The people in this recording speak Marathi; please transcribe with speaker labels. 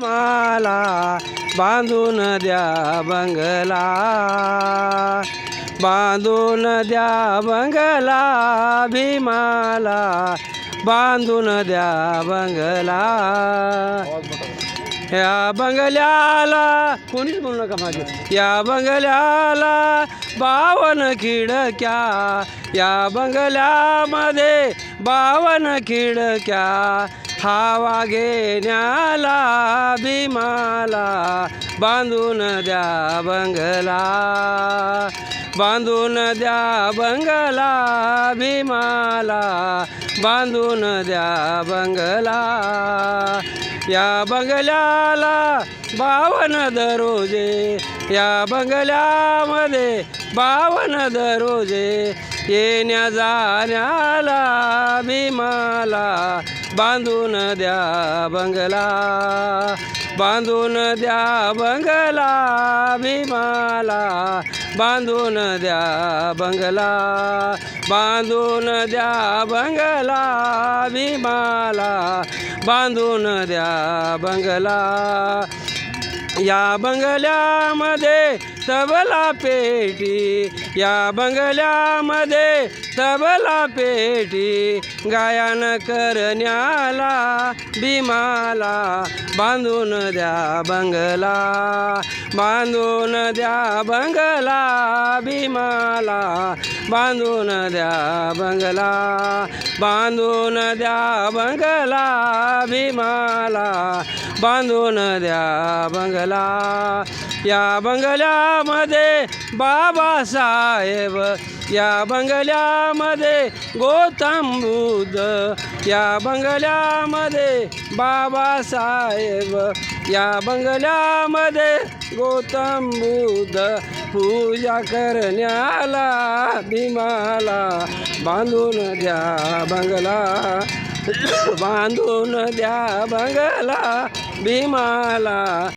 Speaker 1: माला बांधून द्या बंगला. बांधून द्या बंगला भीमाला बांधून द्या बंगला. या बंगल्याला कोणीच बोलू नका मागे. या बंगल्याला बावन खिडक्या या बंगल्यामध्ये बावन खिडक्या. हवा घेण्याला भीमाला बांधून द्या बंगला. बांधून द्या बंगला भीमाला बांधून द्या बंगला. या बंगल्याला बावन दरोजे या बंगल्यामध्ये बावन दरोजे येण्या जाण्याला भीमाला बांधून द्या बंगला बांधून द्या बंगला भीमाला बांधून द्या बंगला बांधून द्या बंगला भीमाला बांधून द्या बंगला. या बंगल्यामध्ये तबला पेटी. या बंगल्यामध्ये तबला पेटी. गायन करण्याला भीमाला बांधून द्या बंगला बांधून द्या बंगला भीमाला. बांधून द्या बंगला बांधून द्या बंगला भीमाला. बांधून द्या बंगला. या बंगल्यामध्ये बाबासाहेब या बंगल्यामध्ये गौतम या बंगल्यामध्ये बाबासाहेब या बंगल्यामध्ये गौतम बुद्ध पूजा करण्याला भीमाला बांधून द्या बंगला. बांधून द्या बंगला भीमाला.